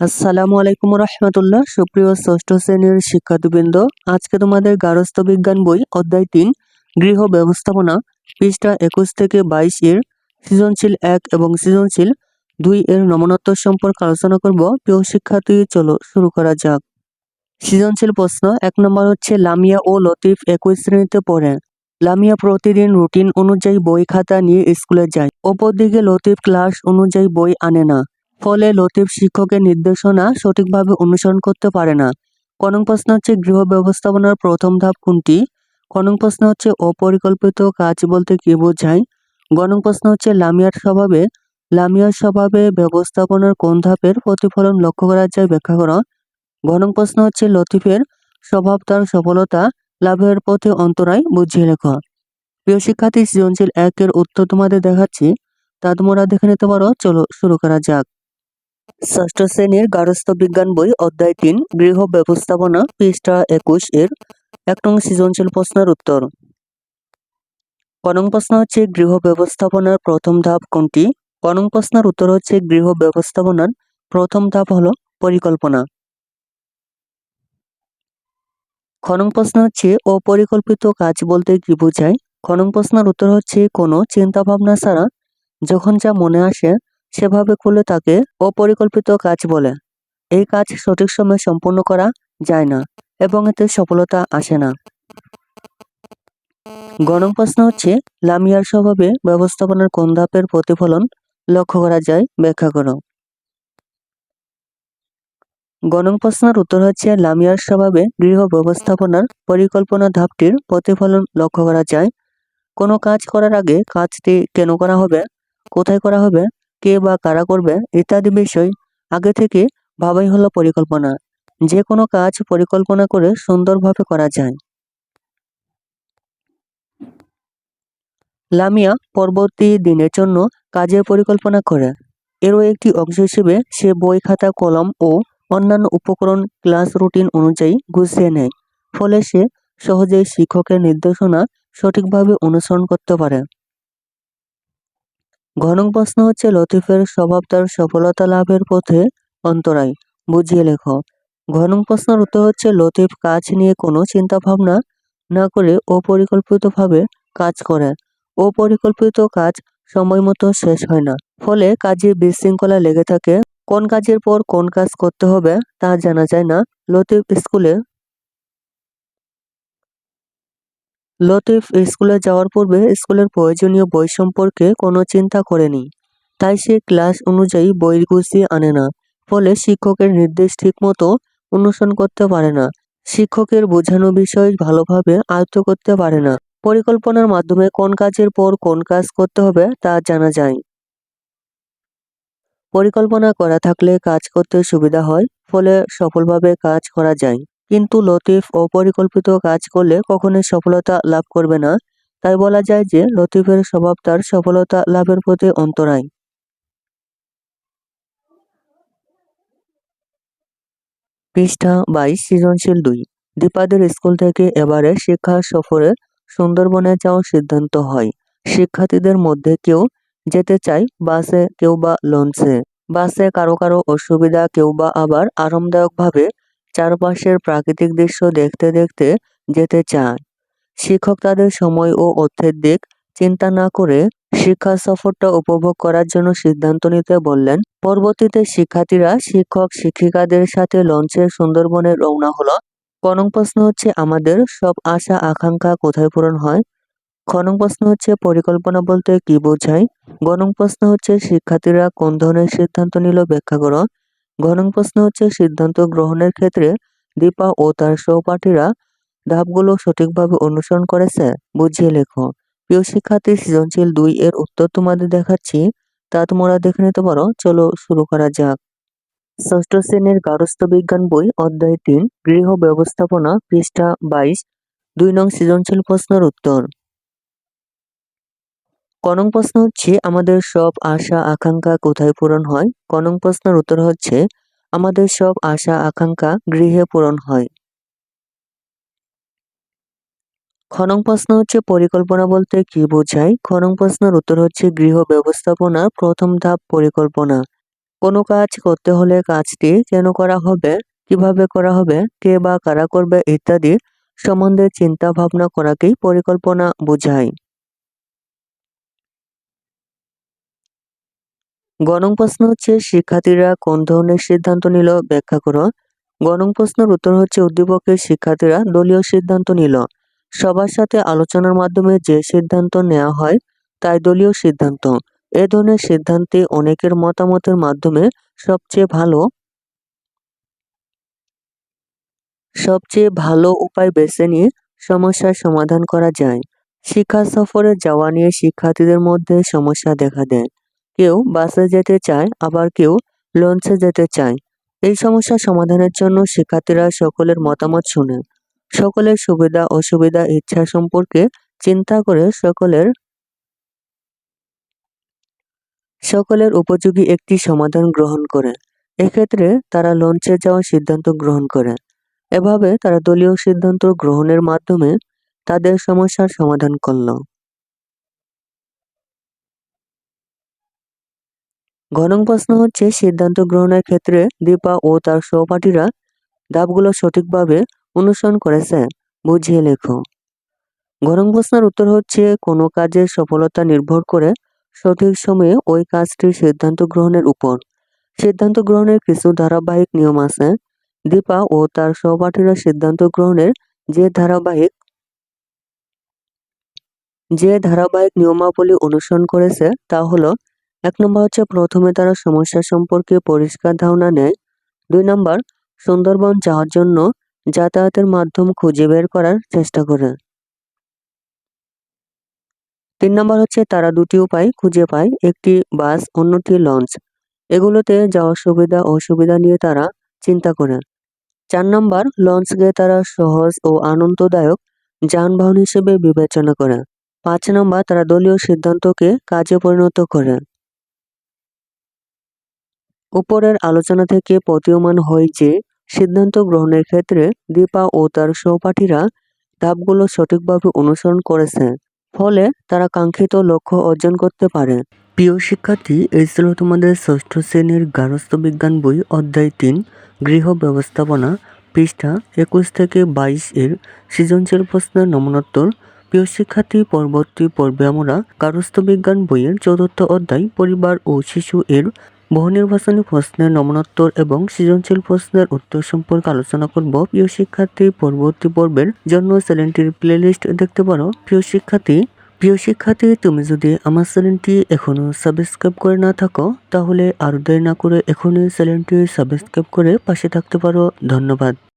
আসসালামু আলাইকুম রহমতুল্লাহ। সুপ্রিয় ষষ্ঠ শ্রেণির শিক্ষার্থীবৃন্দ, আজকে তোমাদের গারস্থ বিজ্ঞান বই অধ্যায় তিন, গৃহ ব্যবস্থাপনা, পৃষ্ঠা একুশ থেকে বাইশ এর সৃজনশীল এক এবং সৃজনশীল দুই এর নমনত্ব সম্পর্কে আলোচনা করব। প্রিয় শিক্ষার্থী, চলো শুরু করা যাক। সৃজনশীল প্রশ্ন, এক নম্বর হচ্ছে, লামিয়া ও লতিফ একই শ্রেণীতে পড়ে লামিয়া প্রতিদিন রুটিন অনুযায়ী বই খাতা নিয়ে স্কুলে যায়। অপরদিকে লতিফ ক্লাস অনুযায়ী বই আনে না। ফলে লতিফ শিক্ষকের নির্দেশনা সঠিকভাবে অনুসরণ করতে পারে না। কনং প্রশ্ন হচ্ছে, গৃহ ব্যবস্থাপনার প্রথম ধাপ কোনটি? কনং প্রশ্ন হচ্ছে, অপরিকল্পিত কাজ বলতে কি বোঝায়? গণং প্রশ্ন হচ্ছে, লামিয়ার স্বভাবে লামিয়ার স্বভাবে ব্যবস্থাপনার কোন ধাপের প্রতিফলন লক্ষ্য করা যায় ব্যাখ্যা করো। গণং প্রশ্ন হচ্ছে, লতিফের স্বভাব তার সফলতা, লাভের পথে অন্তরায় বুঝিয়ে লেখো। প্রিয় শিক্ষার্থী, সৃজনশীল একের উত্তর তোমাদের দেখাচ্ছি। তা তোমরা দেখে নিতে পারো। চলো শুরু করা যাক। ষষ্ঠ শ্রেণির গার্হস্থ বিজ্ঞান বই অধ্যায় তিন, গৃহ ব্যবস্থাপনা, পৃষ্ঠা একুশ এর এক নং সৃজনশীল প্রশ্নের উত্তর। কনং প্রশ্ন হচ্ছে, গৃহ ব্যবস্থাপনার প্রথম ধাপ কোনটি? কনং প্রশ্নের উত্তর হচ্ছে, গৃহ ব্যবস্থাপনার প্রথম ধাপ হল পরিকল্পনা। খনং প্রশ্ন হচ্ছে, অপরিকল্পিত কাজ বলতে কি বোঝায়? খনং প্রশ্নের উত্তর হচ্ছে, কোনো চিন্তা ভাবনা ছাড়া যখন যা মনে আসে সেভাবে করলে তাকে অপরিকল্পিত কাজ বলে। এই কাজ সঠিক সময়ে সম্পূর্ণ করা যায় না এবং এতে সফলতা আসে না। গণং প্রশ্ন হচ্ছে, লামিয়ার স্বভাবে ব্যবস্থাপনার কোন ধাপের প্রতিফলন লক্ষ্য করা যায়? ব্যাখ্যা করো। গণং প্রশ্নের উত্তর হচ্ছে, লামিয়ার স্বভাবে গৃহ ব্যবস্থাপনার পরিকল্পনা ধাপটির প্রতিফলন লক্ষ্য করা যায়। কোনো কাজ করার আগে কাজটি কেন করা হবে? কোথায় করা হবে? কে বা কারা করবে ইত্যাদি বিষয় আগে থেকে ভাবাই হলো পরিকল্পনা। যে কোনো কাজ পরিকল্পনা করে সুন্দরভাবে করা যায়। লামিয়া পরবর্তী দিনের জন্য কাজের পরিকল্পনা করে। এরও একটি অংশ হিসেবে সে বই খাতা, কলম ও অন্যান্য উপকরণ ক্লাস রুটিন অনুযায়ী গুছিয়ে নেয়। ফলে সে সহজেই শিক্ষকের নির্দেশনা সঠিকভাবে অনুসরণ করতে পারে। ঘনং প্রশ্ন হচ্ছে, লতিফের স্বভাব তার সফলতা লাভের পথে অন্তরায়। বুঝিয়ে লেখো। ঘনং প্রশ্নের উত্তর হচ্ছে, লতিফ কাজ নিয়ে কোনো চিন্তা ভাবনা না করে অপরিকল্পিতভাবে কাজ করে। অপরিকল্পিত কাজ সময় মতো শেষ হয় না। ফলে কাজে বিশৃঙ্খলা লেগে থাকে। কোন কাজের পর কোন কাজ করতে হবে তা জানা যায় না। লতিফ স্কুলে লতিফ স্কুলে যাওয়ার পূর্বে স্কুলের প্রয়োজনীয় বই সম্পর্কে কোনো চিন্তা করেনি। তাই সে ক্লাস অনুযায়ী বই গুছিয়ে আনে না। ফলে শিক্ষকের নির্দেশ ঠিকমতো অনুসরণ করতে পারে না। শিক্ষকের বোঝানো বিষয় ভালোভাবে আয়ত্ত করতে পারে না। পরিকল্পনার মাধ্যমে কোন কাজের পর কোন কাজ করতে হবে তা জানা যায়। পরিকল্পনা করা থাকলে কাজ করতে সুবিধা হয়, ফলে সফলভাবে কাজ করা যায়। কিন্তু লতিফ অপরিকল্পিত কাজ করলে কখনোই সফলতা লাভ করবে না। তাই বলা যায় যে, লতিফের স্বভাব তার সফলতা লাভের প্রতি অন্তরায়। পৃষ্ঠা বাইশ, সৃজনশীল দুই। দীপাদের স্কুল থেকে এবারে শিক্ষা সফরে সুন্দরবনে যাওয়ার সিদ্ধান্ত হয়। শিক্ষার্থীদের মধ্যে কেউ যেতে চায় বাসে, কেউ বা লঞ্চে। বাসে কারও কারও অসুবিধা, কেউ বা আবার আরামদায়কভাবে চারপাশের প্রাকৃতিক দৃশ্য দেখতে দেখতে যেতে চায় শিক্ষক তাদের সময় ও অর্থের দিক চিন্তা না করে শিক্ষা সফরটা উপভোগ করার জন্য সিদ্ধান্ত নিতে বললেন। পরবর্তীতে শিক্ষার্থীরা শিক্ষক, শিক্ষিকাদের সাথে লঞ্চে সুন্দরবনে রওনা হলো। কনং প্রশ্ন হচ্ছে, আমাদের সব আশা, আকাঙ্ক্ষা কোথায় পূরণ হয়? খনং প্রশ্ন হচ্ছে, পরিকল্পনা বলতে কি বোঝায়? গণং প্রশ্ন হচ্ছে, শিক্ষার্থীরা কোন ধরনের সিদ্ধান্ত নিল? ব্যাখ্যা করো। ঘনং প্রশ্ন হচ্ছে, সিদ্ধান্ত গ্রহণের ক্ষেত্রে দীপা ও তার সহপাঠীরা ধাপগুলো সঠিকভাবে অনুসরণ করেছে, বুঝিয়ে লেখো। প্রিয় শিক্ষার্থী, সৃজনশীল দুই এর উত্তর তোমাদের দেখাচ্ছি, তা তোমরা দেখে নিতে পারো। চলো শুরু করা যাক। ষষ্ঠ শ্রেণির গারস্থ বিজ্ঞান বই, অধ্যায় তিন, গৃহ ব্যবস্থাপনা, পৃষ্ঠা বাইশ, দুই নং সৃজনশীল প্রশ্নের উত্তর। কনং প্রশ্ন হচ্ছে, আমাদের সব আশা, আকাঙ্ক্ষা কোথায় পূরণ হয়? কনং প্রশ্নের উত্তর হচ্ছে, আমাদের সব আশা, আকাঙ্ক্ষা গৃহে পূরণ হয়। খনং প্রশ্ন হচ্ছে, পরিকল্পনা বলতে কি বোঝায়? খনং প্রশ্নের উত্তর হচ্ছে, গৃহ ব্যবস্থাপনা প্রথম ধাপ পরিকল্পনা। কোনো কাজ করতে হলে কাজটি কেন করা হবে? কীভাবে করা হবে? কে বা কারা করবে? ইত্যাদি সম্বন্ধে চিন্তা ভাবনা করাকেই পরিকল্পনা বোঝায়। গণং প্রশ্ন হচ্ছে, শিক্ষার্থীরা কোন ধরনের সিদ্ধান্ত নিল? ব্যাখ্যা করো গণং প্রশ্নের উত্তর হচ্ছে, উদ্দীপকের শিক্ষার্থীরা দলীয় সিদ্ধান্ত নিল। সবার সাথে আলোচনার মাধ্যমে যে সিদ্ধান্ত নেওয়া হয়, তাই দলীয় সিদ্ধান্ত। এ ধরনের সিদ্ধান্তে অনেকের মতামতের মাধ্যমে সবচেয়ে ভালো সবচেয়ে ভালো উপায় বেছে নিয়ে সমস্যার সমাধান করা যায়। শিক্ষা সফরে যাওয়া নিয়ে শিক্ষার্থীদের মধ্যে সমস্যা দেখা দেয়। কেউ বাসে যেতে চায়, আবার কেউ লঞ্চে যেতে চায়। এই সমস্যা সমাধানের জন্য শিক্ষার্থীরা সকলের মতামত শুনে, সকলের সুবিধা, অসুবিধা, ইচ্ছা সম্পর্কে চিন্তা করে সকলের সকলের উপযোগী একটি সমাধান গ্রহণ করে। এক্ষেত্রে তারা লঞ্চে যাওয়ার সিদ্ধান্ত গ্রহণ করে। এভাবে তারা দলীয় সিদ্ধান্ত গ্রহণের মাধ্যমে তাদের সমস্যার সমাধান করল। ঘনং প্রশ্ন হচ্ছে, সিদ্ধান্ত গ্রহণের ক্ষেত্রে দীপা ও তার সহপাঠীরা ধাপগুলো সঠিকভাবে অনুসরণ করেছে, বুঝিয়ে লেখো। ঘনং প্রশ্নের উত্তর হচ্ছে, কোনো কাজের সফলতা নির্ভর করে সঠিক সময়ে ওই কাজটির সিদ্ধান্ত গ্রহণের উপর। সিদ্ধান্ত গ্রহণের কিছু ধারাবাহিক নিয়ম আছে। দীপা ও তার সহপাঠীরা সিদ্ধান্ত গ্রহণের যে ধারাবাহিক যে ধারাবাহিক নিয়মাবলী অনুসরণ করেছে তা হলো এক নম্বর হচ্ছে প্রথমে তারা সমস্যা সম্পর্কে পরিষ্কার ধারণা নেয়। দুই নম্বর, সুন্দরবন যাওয়ার জন্য যাতায়াতের মাধ্যম খুঁজে বের করার চেষ্টা করে। তিন নম্বর হচ্ছে তারা দুটি উপায় খুঁজে পায়, একটি বাস, অন্যটি লঞ্চ। এগুলোতে যাওয়ার সুবিধা, অসুবিধা নিয়ে তারা চিন্তা করে। চার নম্বর লঞ্চকে তারা সহজ ও আনন্দদায়ক যানবাহন হিসেবে বিবেচনা করে। পাঁচ নম্বর, তারা দলীয় সিদ্ধান্তকে কাজে পরিণত করে। উপরের আলোচনা থেকে প্রতীয়মান হয় যে, সিদ্ধান্ত গ্রহণের ক্ষেত্রে দীপা ও তার সহপাঠীরা ধাপগুলো সঠিকভাবে অনুসরণ করেছে, ফলে তারা কাঙ্ক্ষিত লক্ষ্য অর্জন করতে পারে। প্রিয় শিক্ষার্থী, এই ছিল তোমাদের ষষ্ঠ শ্রেণির গার্হস্থ্য বিজ্ঞান বই, অধ্যায় তিন, গৃহ ব্যবস্থাপনা, পৃষ্ঠা একুশ থেকে বাইশ এর সৃজনশীল প্রশ্নের নমনোত্তর। প্রিয় শিক্ষার্থী, পরবর্তী পর্বে আমরা গার্হস্থ্য বিজ্ঞান বইয়ের চতুর্থ অধ্যায়, পরিবার ও শিশু এর বহুনির্বাচনী প্রশ্নের নমনোত্তর এবং সৃজনশীল প্রশ্নের উত্তর সম্পর্কে আলোচনা করব। প্রিয় শিক্ষার্থী, পরবর্তী পর্বের জন্য চ্যানেলটির প্লেলিস্ট দেখতে পারো। প্রিয় শিক্ষার্থী প্রিয় শিক্ষার্থী, তুমি যদি আমার চ্যানেলটি এখনও সাবস্ক্রাইব করে না থাকো, তাহলে আর দেরি না করে এখনই চ্যানেলটি সাবস্ক্রাইব করে পাশে থাকতে পারো। ধন্যবাদ।